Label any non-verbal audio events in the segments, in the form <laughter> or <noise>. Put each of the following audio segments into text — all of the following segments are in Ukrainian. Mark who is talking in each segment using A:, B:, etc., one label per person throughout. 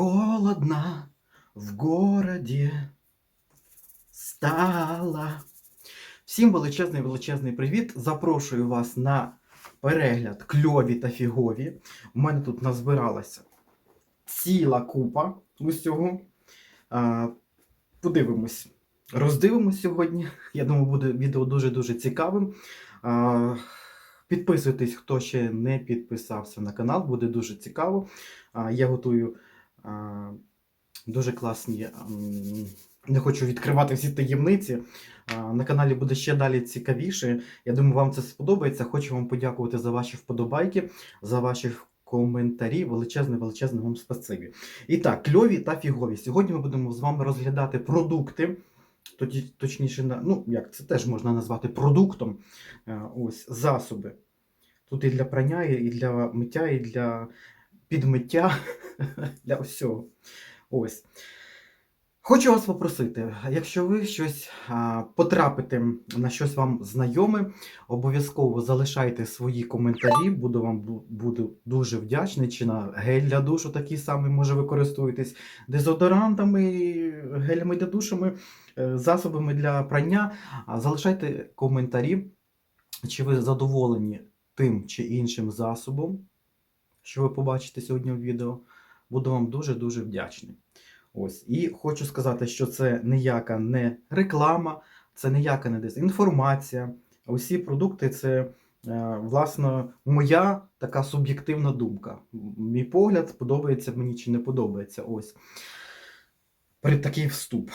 A: холодно в городі стало. Всім величезний величезний привіт. Запрошую вас на перегляд кльові та фігові. У мене тут назбиралася ціла купа усього. Подивимось. Роздивимось сьогодні. Я думаю, буде відео дуже-дуже цікавим. Підписуйтесь, хто ще не підписався на канал, буде дуже цікаво. Я готую дуже класні. Не хочу відкривати всі таємниці. На каналі буде ще далі цікавіше. Я думаю, вам це сподобається. Хочу вам подякувати за ваші вподобайки, за ваші коментарі. Величезне, величезне вам спасибі. І так, кльові та фігові. Сьогодні ми будемо з вами розглядати продукти. Точніше, ну як це теж можна назвати продуктом. Е, Ось засоби. Тут і для прання, і для миття, і для підмиття, <laughs> для всього. Ось. Хочу вас попросити, якщо ви щось потрапите на щось вам знайоме, обов'язково залишайте свої коментарі, буду вам буду дуже вдячний. Чи на гель для душу такий самий може ви користуєтесь дезодорантами, гелями для душами, е, засобами для прання. Залишайте коментарі, чи ви задоволені тим чи іншим засобом, що ви побачите сьогодні в відео. Буду вам дуже-дуже вдячний. Ось. І хочу сказати, що це ніяка не реклама, це ніяка не дезінформація. Усі продукти це, е, власне, моя така суб'єктивна думка. Мій погляд, подобається мені чи не подобається. Ось. Перед такий вступ.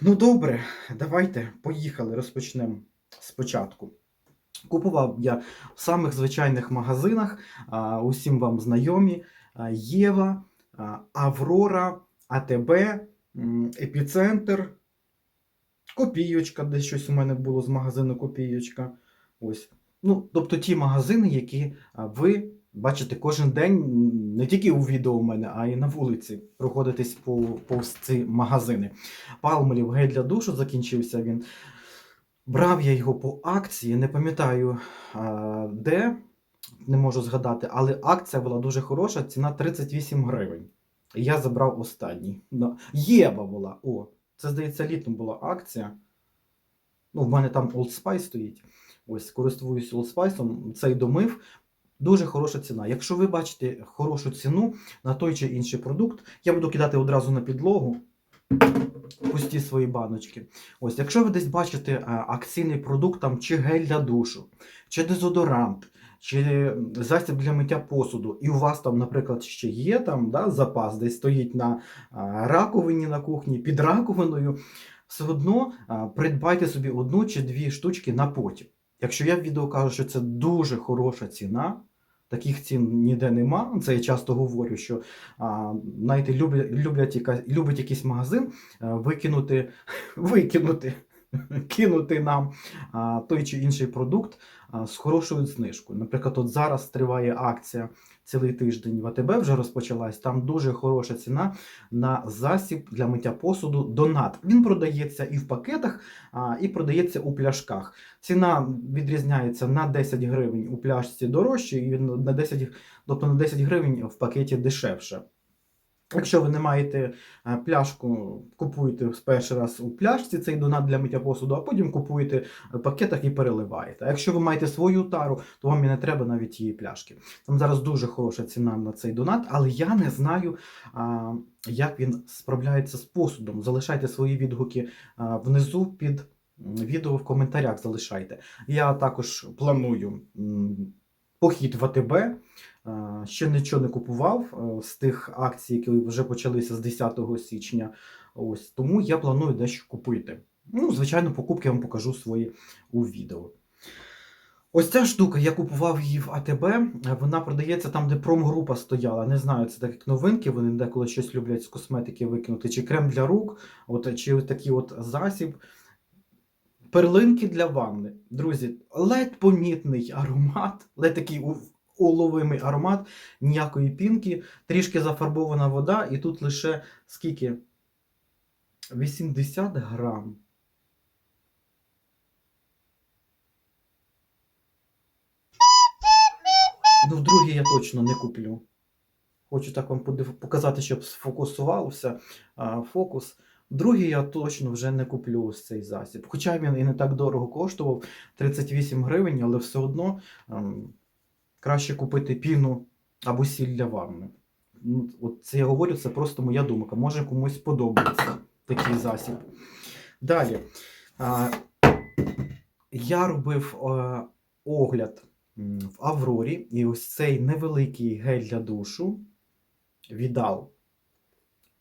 A: Ну добре, давайте поїхали, розпочнемо спочатку. Купував я в самих звичайних магазинах, усім вам знайомі: Єва, Аврора, АТБ, Епіцентр, Копійочка, де щось у мене було з магазину Копійочка. Ось. Ну, тобто ті магазини, які ви бачите кожен день, не тільки у відео у мене, а й на вулиці проходитесь по, повз ці магазини. Палмолів гель для душу закінчився він. Брав я його по акції, не пам'ятаю де, не можу згадати, але акція була дуже хороша, ціна 38 гривень. І я забрав останній. Єва була. О, це здається, літом була акція. Ну, в мене там Old Spice стоїть. Ось, користуюсь Old Spice, цей домив. Дуже хороша ціна. Якщо ви бачите хорошу ціну на той чи інший продукт, я буду кидати одразу на підлогу пусті свої баночки. Ось, якщо ви десь бачите е, акційний продукт, там, чи гель для душу, чи дезодорант, чи засіб для миття посуду, і у вас там, наприклад, ще є там, да, запас, десь стоїть на а, раковині на кухні, під раковиною, все одно а, придбайте собі одну чи дві штучки на потім. Якщо я в відео кажу, що це дуже хороша ціна, таких цін ніде нема. Це я часто говорю, що а, знаєте, люблять, люблять якась, любить якийсь магазин а, викинути, <laughs> викинути, <laughs> кинути нам а, той чи інший продукт а, з хорошою знижкою. Наприклад, от зараз триває акція цілий тиждень в АТБ вже розпочалась. Там дуже хороша ціна на засіб для миття посуду Донат. Він продається і в пакетах, а, і продається у пляшках. Ціна відрізняється на 10 гривень у пляшці дорожче, і на 10, тобто на 10 гривень в пакеті дешевше. Якщо ви не маєте е, пляшку, купуєте перший раз у пляшці цей донат для миття посуду, а потім купуєте в пакетах і переливаєте. А якщо ви маєте свою тару, то вам і не треба навіть тієї пляшки. Там зараз дуже хороша ціна на цей донат, але я не знаю, як він справляється з посудом. Залишайте свої відгуки внизу під відео в коментарях. Залишайте. Я також планую похід в АТБ. Е, Ще нічого не купував е, з тих акцій, які вже почалися з 10 січня. Ось тому я планую дещо купити. Ну, звичайно, покупки я вам покажу свої у відео. Ось ця штука, я купував її в АТБ. Вона продається там, де промгрупа стояла. Не знаю, це так як новинки. Вони деколи щось люблять з косметики викинути, чи крем для рук, от, чи такий от засіб. Перлинки для ванни. Друзі, ледь помітний аромат, ледь такий уловимий аромат, ніякої пінки, трішки зафарбована вода, і тут лише скільки? 80 грам. Ну, вдруге я точно не куплю. Хочу так вам показати, щоб сфокусувався фокус. Другий я точно вже не куплю ось цей засіб. Хоча він і не так дорого коштував 38 гривень, але все одно ем, краще купити піну або сіль для ванни. Ну, От це я говорю, це просто моя думка. Може комусь подобається такий засіб. Далі. А, я робив е, огляд в Аврорі, і ось цей невеликий гель для душу віддал.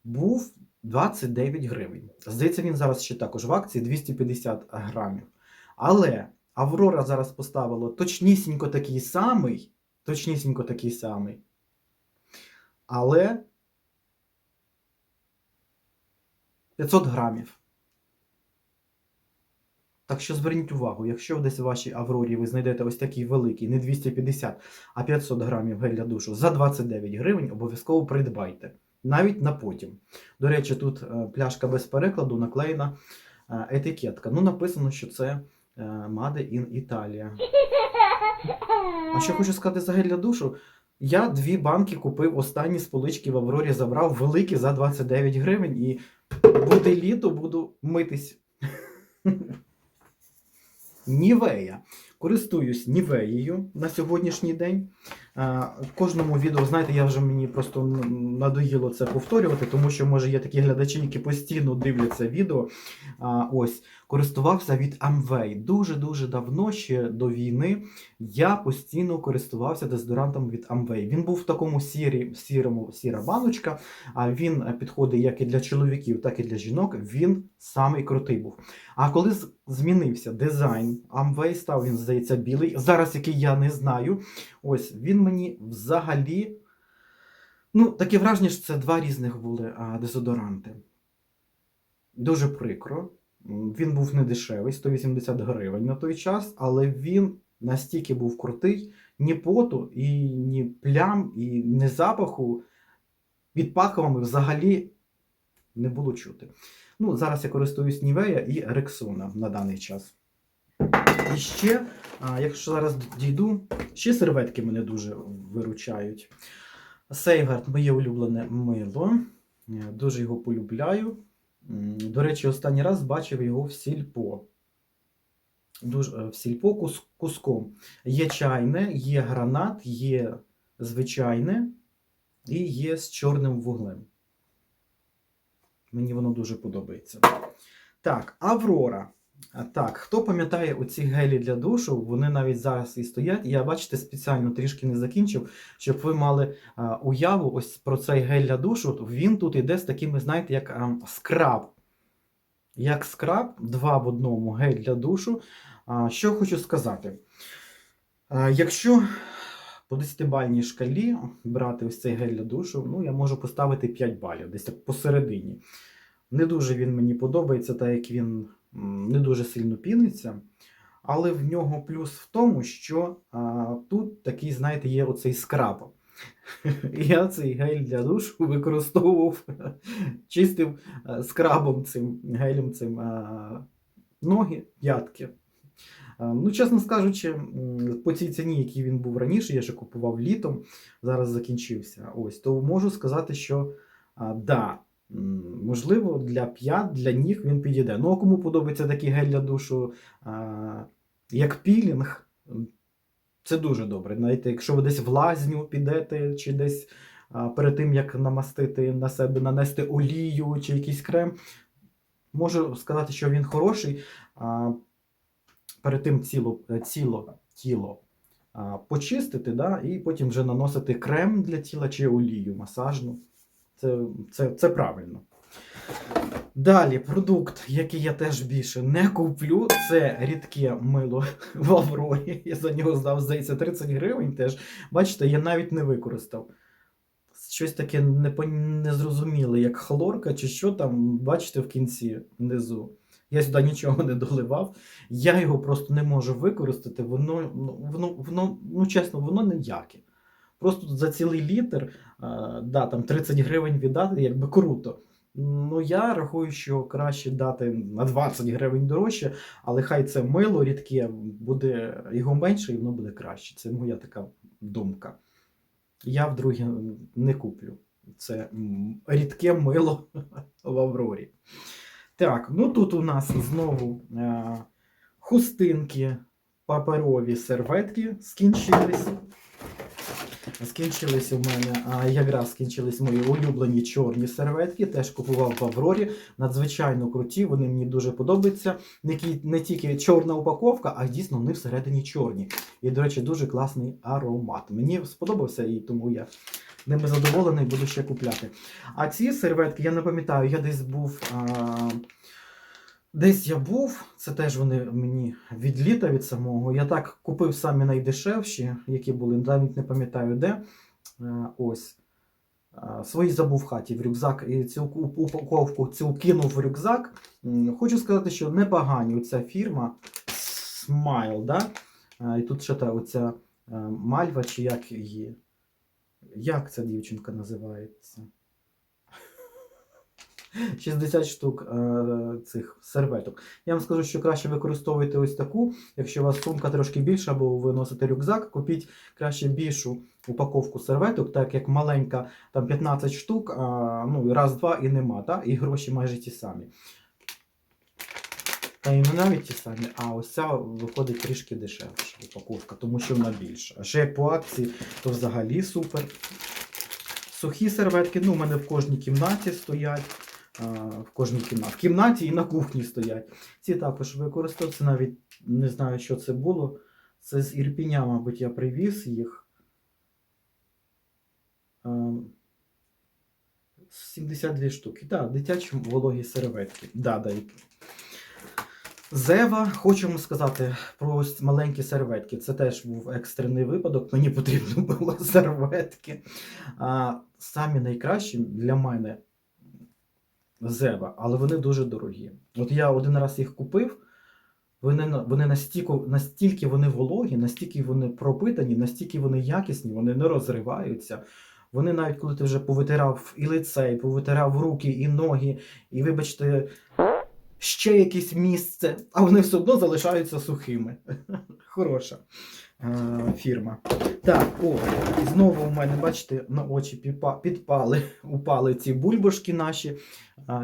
A: Був 29 гривень. Здається, він зараз ще також в акції 250 грамів. Але Аврора зараз поставила точнісінько такий самий, точнісінько такий самий. Але 500 грамів. Так що зверніть увагу, якщо десь в вашій Аврорі ви знайдете ось такий великий, не 250, а 500 грамів гель для душу за 29 гривень, обов'язково придбайте. Навіть на потім. До речі, тут е, пляшка без перекладу наклеєна е, етикетка. Ну, написано, що це е, Made in Italia. А що хочу сказати за гель для душу? Я дві банки купив останні з полички в Аврорі, забрав великі за 29 гривень і буде літо, буду митись. <laughs> Нівея. Користуюсь Нівеєю на сьогоднішній день. В кожному відео, знаєте, я вже мені просто надоїло це повторювати, тому що, може, є такі глядачі, які постійно дивляться відео. Ось, користувався від Amway. Дуже-дуже давно, ще до війни, я постійно користувався дезодорантом від Amway. Він був в такому сірі, сірому, сіра баночка, а він підходить як і для чоловіків, так і для жінок. Він самий крутий був. А коли змінився дизайн, Amway став він, здається, білий. Зараз який я не знаю. Ось він мені взагалі. Ну, таке враження, що це два різних були а, дезодоранти. Дуже прикро. Він був не дешевий, 180 гривень на той час, але він настільки був крутий, ні поту, і ні плям, і ні запаху. Під паховами взагалі не було чути. Ну, зараз я користуюсь Нівея і Рексона на даний час. І ще, якщо зараз дійду, ще серветки мене дуже виручають. Сейгард моє улюблене мило. Е, Дуже його полюбляю. До речі, останній раз бачив його в сільпо. Дуже, е, в сільпо кус, куском. Є чайне, є гранат, є звичайне і є з чорним вуглем. Мені воно дуже подобається. Так, Аврора. Так, хто пам'ятає оці гелі для душу, вони навіть зараз і стоять. Я, бачите, спеціально трішки не закінчив, щоб ви мали а, уяву ось про цей гель для душу. Він тут іде з такими, знаєте, як а, скраб. Як скраб, два в одному гель для душу. А, що хочу сказати? А, якщо по 10-бальній шкалі брати ось цей гель для душу, ну, я можу поставити 5 балів, десь так посередині. Не дуже він мені подобається, так як він не дуже сильно піниться. Але в нього плюс в тому, що а, тут такий, знаєте, є оцей скраб. <laughs> Я цей гель для душу використовував, <laughs> чистив скрабом цим гелем цим е, ноги, п'ятки. Ну, чесно скажучи, по цій ціні, який він був раніше, я ще купував літом, зараз закінчився. Ось, то можу сказати, що а, да, можливо, для п'ят, для ніг він підійде. Ну, а кому подобається такий гель для душу, як пілінг, це дуже добре. Навіть якщо ви десь в лазню підете, чи десь перед тим, як намастити на себе, нанести олію чи якийсь крем, можу сказати, що він хороший. А, перед тим ціло, ціло тіло почистити, да, і потім вже наносити крем для тіла чи олію масажну. Це, це, правильно. Далі продукт, який я теж більше не куплю, це рідке мило <laughs> в Аврорі. Я за нього здав, здається, 30 гривень теж. Бачите, я навіть не використав. Щось таке незрозуміле, як хлорка чи що там, бачите, в кінці внизу. Я сюди нічого не доливав. Я його просто не можу використати. Воно, ну, воно, воно ну чесно, воно ніяке. Просто за цілий літр, да, там 30 гривень віддати, якби круто. Ну, я рахую, що краще дати на 20 гривень дорожче, але хай це мило рідке, буде його менше і воно буде краще. Це моя така думка. я вдруге не куплю. Це рідке мило в Аврорі. Так, ну тут у нас знову е, хустинки, паперові серветки скінчились. Скінчились у мене, а якраз скінчились мої улюблені чорні серветки. Теж купував в Аврорі. Надзвичайно круті, вони мені дуже подобаються. Не, тільки чорна упаковка, а дійсно вони всередині чорні. І, до речі, дуже класний аромат. Мені сподобався і тому я ними задоволений, буду ще купляти. А ці серветки, я не пам'ятаю, я десь був. А... Десь я був, це теж вони мені від літа від самого. Я так купив самі найдешевші, які були, навіть не пам'ятаю де. Е, Ось. Е, Свої забув в хаті в рюкзак і цю упаковку цю кинув в рюкзак. Хочу сказати, що непогані оця фірма Smile, да? Е, І тут ще та оця мальва, чи як її. Як ця дівчинка називається? 60 штук е, цих серветок. Я вам скажу, що краще використовуйте ось таку. Якщо у вас сумка трошки більша, або ви носите рюкзак, купіть краще більшу упаковку серветок, так як маленька, там 15 штук, ну раз-два і нема, та? і гроші майже ті самі. Та і не навіть ті самі, а ось ця виходить трішки дешевша упаковка, тому що вона більша. А ще як по акції, то взагалі супер. Сухі серветки, ну, у мене в кожній кімнаті стоять. А, В кожній кімнаті. В кімнаті і на кухні стоять. Ці також використав. Це навіть не знаю, що це було. Це з Ірпіня, мабуть, я привіз їх. А, 72 штуки. Так, дитячі вологі серветки. Да, да. Зева, хочу вам сказати про ось маленькі серветки. Це теж був екстрений випадок. Мені потрібно <laughs> було серветки. А, самі найкращі для мене Зева, але вони дуже дорогі. От я один раз їх купив. Вони, вони настільки, настільки вони вологі, настільки вони пропитані, настільки вони якісні, вони не розриваються. Вони навіть коли ти вже повитирав і лице, і повитирав руки, і ноги, і вибачте, ще якесь місце, а вони все одно залишаються сухими. <laughs> Хороша фірма. Так, о, і знову у мене, бачите, на очі підпали, <laughs> упали ці бульбашки наші.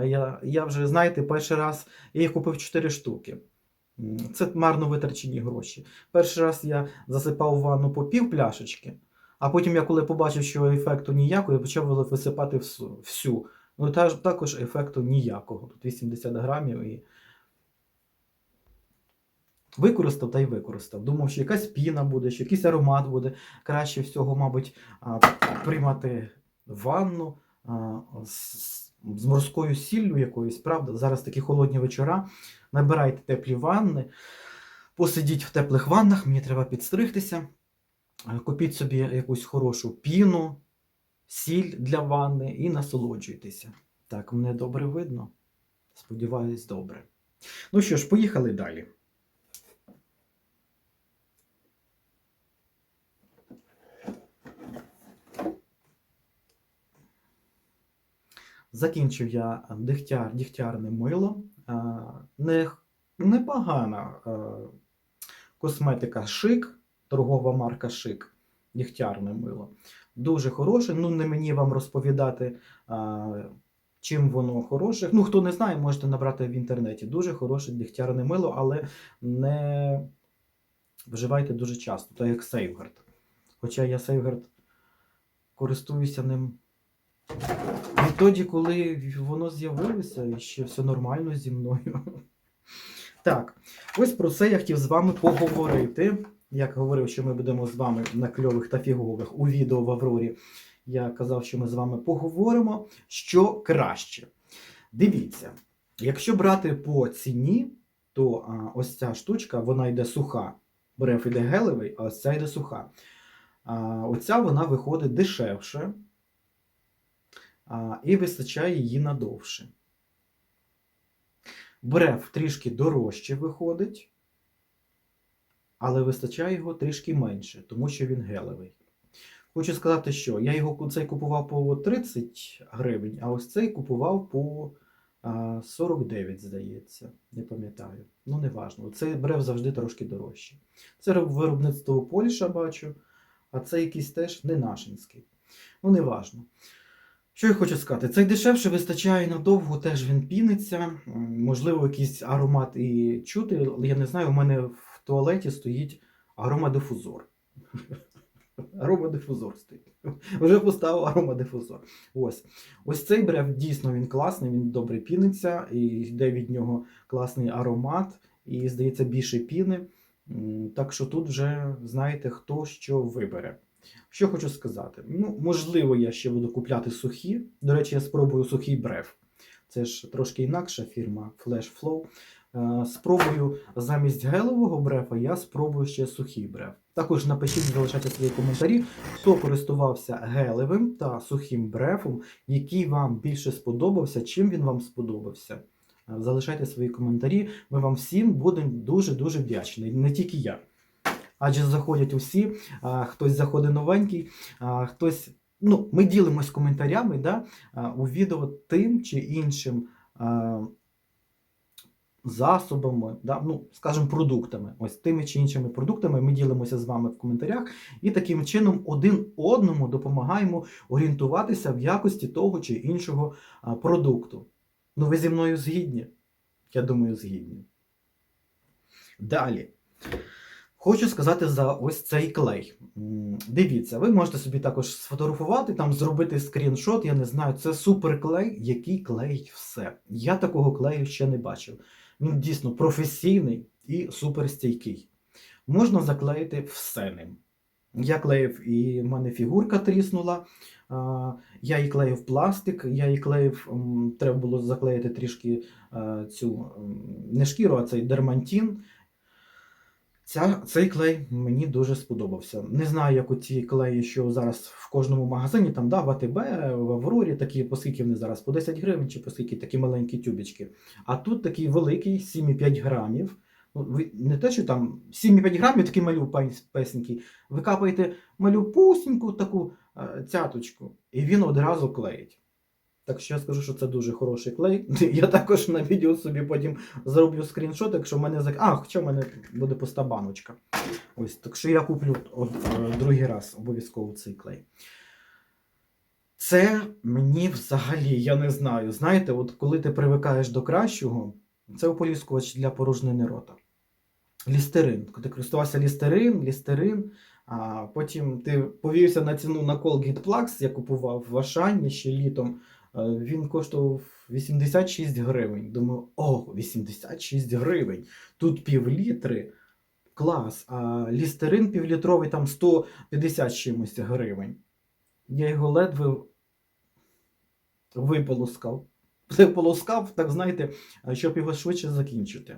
A: Я, я вже, знаєте, перший раз я їх купив 4 штуки. Це марно витрачені гроші. Перший раз я засипав ванну по пів пляшечки, а потім я коли побачив, що ефекту ніякого, я почав висипати всю. всю. Ну, також ефекту ніякого. Тут 80 грамів і. Використав та й використав. Думав, що якась піна буде, що якийсь аромат буде. Краще всього, мабуть, приймати ванну з, морською сіллю якоюсь, правда? Зараз такі холодні вечора. Набирайте теплі ванни, посидіть в теплих ваннах, мені треба підстригтися. Купіть собі якусь хорошу піну, сіль для ванни і насолоджуйтеся. Так, мене добре видно. Сподіваюсь, добре. Ну що ж, поїхали далі. Закінчив я дегтяр, дігтярне мило. Не, непогана косметика шик, торгова марка Шик, дігтярне мило. Дуже хороше. Ну, не мені вам розповідати, чим воно хороше. Ну, хто не знає, можете набрати в інтернеті. Дуже хороше дігтярне мило, але не вживайте дуже часто, так як Сейвгард. Хоча я Сейвгард користуюся ним відтоді, коли воно з'явилося, ще все нормально зі мною. Так, ось про це я хотів з вами поговорити. Як говорив, що ми будемо з вами на кльових та фігових у відео в Аврорі. Я казав, що ми з вами поговоримо, що краще. Дивіться, якщо брати по ціні, то а, ось ця штучка, вона йде суха. Бреф іде гелевий, а ось ця йде суха. А, оця вона виходить дешевше і вистачає її надовше. Бреф трішки дорожче виходить, але вистачає його трішки менше, тому що він гелевий. Хочу сказати, що я його цей купував по 30 гривень, а ось цей купував по 49, здається. Не пам'ятаю. Ну, не важливо. Цей брев завжди трошки дорожчий. Це виробництво Польща, бачу. а це якийсь теж не нашинський. Ну, не важно. Що я хочу сказати, цей дешевше вистачає надовго, теж він піниться. Можливо, якийсь аромат і чути, я не знаю, у мене в туалеті стоїть аромадифузор. <laughs> Аромадифузор стоїть. Вже поставив аромадифузор. Ось. Ось цей брев дійсно він класний, він добре піниться, і йде від нього класний аромат, і, здається, більше піни. Так що тут вже знаєте, хто що вибере. Що хочу сказати? Ну, можливо, я ще буду купляти сухі. До речі, я спробую сухий брев. Це ж трошки інакша фірма Flash Flow. Е, Спробую замість гелевого брефа, я спробую ще сухий бреф. Також напишіть, залишайте свої коментарі, хто користувався гелевим та сухим брефом, який вам більше сподобався, чим він вам сподобався. Е, Залишайте свої коментарі. Ми вам всім будемо дуже-дуже вдячні. Не тільки я. Адже заходять усі, хтось заходить новенький, хтось. Ну, ми ділимось коментарями да, у відео тим чи іншим засобами, да, ну, скажімо, продуктами. Ось тими чи іншими продуктами ми ділимося з вами в коментарях і таким чином один одному допомагаємо орієнтуватися в якості того чи іншого продукту. Ну, ви зі мною згідні? Я думаю, згідні. Далі. Хочу сказати за ось цей клей. Дивіться, ви можете собі також сфотографувати, там зробити скріншот, я не знаю, це суперклей, який клеїть все. Я такого клею ще не бачив. Він дійсно професійний і суперстійкий. Можна заклеїти все ним. Я клеїв, і в мене фігурка тріснула. Я її клеїв пластик, я її клеїв, треба було заклеїти трішки цю не шкіру, а цей дермантін. Ця, цей клей мені дуже сподобався. Не знаю, як оці клеї, що зараз в кожному магазині, там, да, в АТБ, в Аврорі, такі, по скільки вони зараз, по 10 гривень чи по скільки такі маленькі тюбічки. А тут такий великий, 7,5 грамів. Ну, не те, що там 7,5 грамів такий малю песенький. Ви капаєте малюпусіньку таку е, цяточку, і він одразу клеїть. Так що я скажу, що це дуже хороший клей. <laughs> Я також на відео собі потім зроблю скріншот, якщо в мене зак... А, хоча в мене буде пуста баночка. Ось, так що я куплю е, другий раз обов'язково цей клей. Це мені взагалі, я не знаю. Знаєте, от коли ти привикаєш до кращого, це ополіскувач для порожнини рота. Лістерин. Коли ти користувався лістерин, лістерин, а потім ти повівся на ціну на Colgate Plax, я купував в Ашані ще літом. Е, Він коштував 86 гривень. Думаю, о, 86 гривень. Тут пів літри. Клас. А лістерин півлітровий там 150 чимось гривень. Я його ледве виполоскав. <laughs> Виполоскав, так знаєте, щоб його швидше закінчити.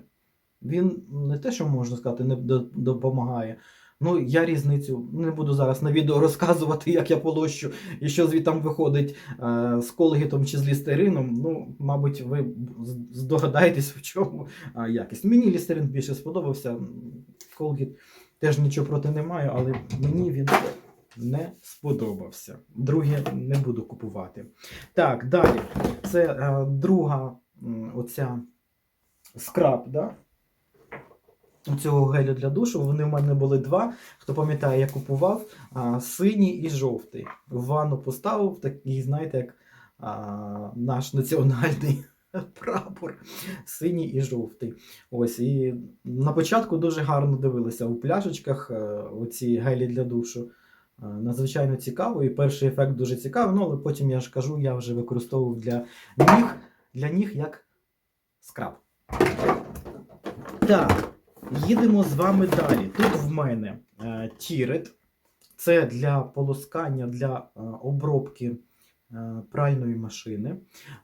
A: Він не те, що можна сказати, не допомагає. Ну, я різницю не буду зараз на відео <laughs> розказувати, як я полощу і що звідтам виходить е, з колегітом чи з лістерином. Ну, мабуть, ви здогадаєтесь, в чому а, якість. Мені лістерин більше сподобався. Колгіт теж нічого проти не маю, але мені він не сподобався. Друге не буду купувати. Так, далі. Це е, друга оця скраб, да? Цього гелю для душу. Вони в мене були два. Хто пам'ятає, я купував а, синій і жовтий. В ванну поставив такий, знаєте, як а, наш національний <laughs> прапор. Синій і жовтий. Ось, і на початку дуже гарно дивилися у пляшечках е, оці гелі для душу. Е, Надзвичайно цікаво, і перший ефект дуже цікавий, ну, але потім я ж кажу, я вже використовував для ніг, для ніг як скраб. Так, їдемо з вами далі. Тут в мене е, тірет. Це для полоскання, для е, обробки е, пральної машини.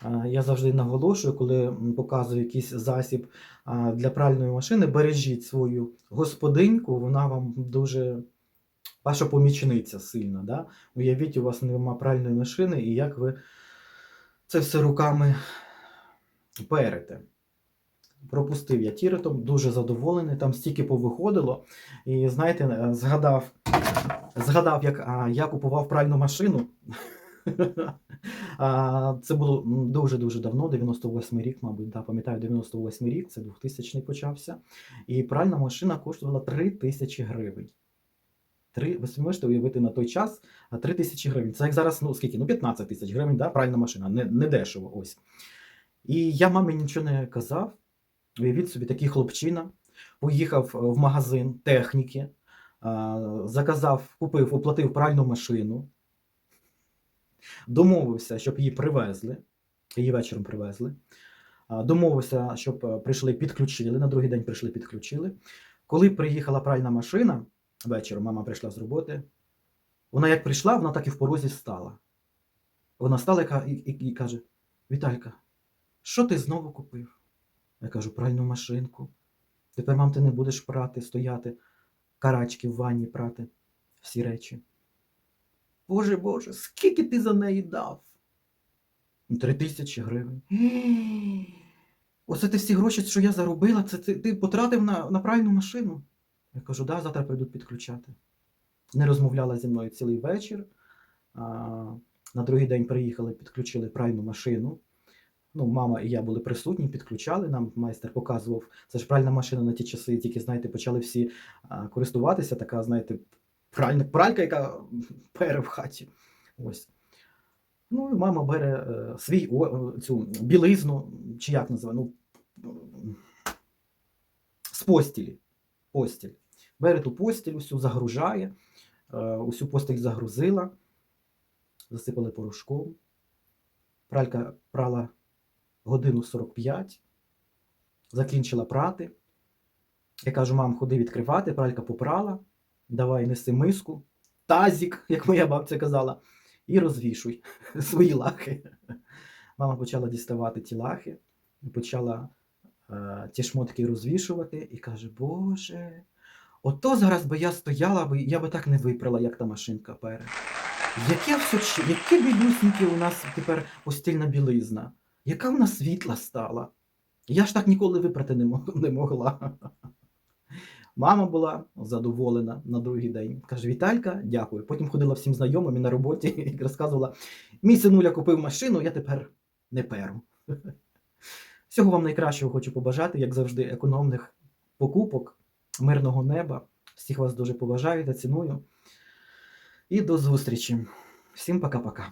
A: Е, я завжди наголошую, коли показую якийсь засіб е, для пральної машини, бережіть свою господиньку, вона вам дуже. Ваша помічниця сильна. Да? Уявіть, у вас немає пральної машини, і як ви це все руками перете. Пропустив я тіретом, дуже задоволений, там стільки повиходило. І знаєте, е, згадав, згадав, як а, я купував пральну машину. <laughs> Це було дуже-дуже давно, 98 рік, мабуть, да, пам'ятаю, 98 рік, це 2000 почався. І пральна машина коштувала 3 тисячі гривень. Три, ви можете уявити на той час а, 3 тисячі гривень. Це як зараз, ну скільки? Ну 15 тисяч гривень, да? пральна машина, не, не дешево ось. І я мамі нічого не казав. Уявіть собі, такий хлопчина поїхав е, в магазин техніки, заказав, купив, оплатив пральну машину, домовився, щоб її привезли. Її вечором привезли. Домовився, щоб е, прийшли, підключили. На другий день прийшли, підключили. Коли приїхала пральна машина, вечором мама прийшла з роботи. Вона як прийшла, вона так і в порозі стала. Вона стала і, і, і каже: Віталька, що ти знову купив? Я кажу, пральну машинку. Тепер, мам, ти не будеш прати, стояти, карачки в ванні прати, всі речі. Боже Боже, скільки ти за неї дав? «Ну, Три тисячі гривень. <gasps> Оце ти всі гроші, що я заробила, це ти, ти потратив на, на пральну машину. Я кажу, да, завтра прийдуть підключати. Не розмовляла зі мною цілий вечір. А, на другий день приїхали, підключили пральну машину. Ну, мама і я були присутні, підключали. Нам майстер показував. Це ж пральна машина на ті часи, тільки, знаєте, почали всі а, користуватися. Така, знаєте, пральна, пралька, яка <laughs> пере в хаті. Ось. Ну, і мама бере е, свій о, цю білизну, чи як називає, ну, з постілі. Постіль. Бере ту постіль, усю загружає, е, усю постіль загрузила, засипали порошком. Пралька прала годину 45, закінчила прати. Я кажу, мам, ходи відкривати, пралька попрала, давай неси миску, тазік, як моя бабця казала, і розвішуй <laughs> свої лахи. Мама почала діставати ті лахи, почала е, ті шмотки розвішувати і каже: Боже, ото зараз би я стояла, би, я би так не випрала, як та машинка пере. Яке все, яке бідюсіньке у нас тепер постільна білизна, яка в нас світла стала. Я ж так ніколи випрати не могла. Мама була задоволена на другий день. Каже: Віталька, дякую. Потім ходила всім знайомим і на роботі <laughs> і розказувала: мій синуля купив машину, я тепер не перу. Всього вам найкращого хочу побажати, як завжди, економних покупок, мирного неба. Всіх вас дуже поважаю та ціную. І до зустрічі. Всім пока-пока.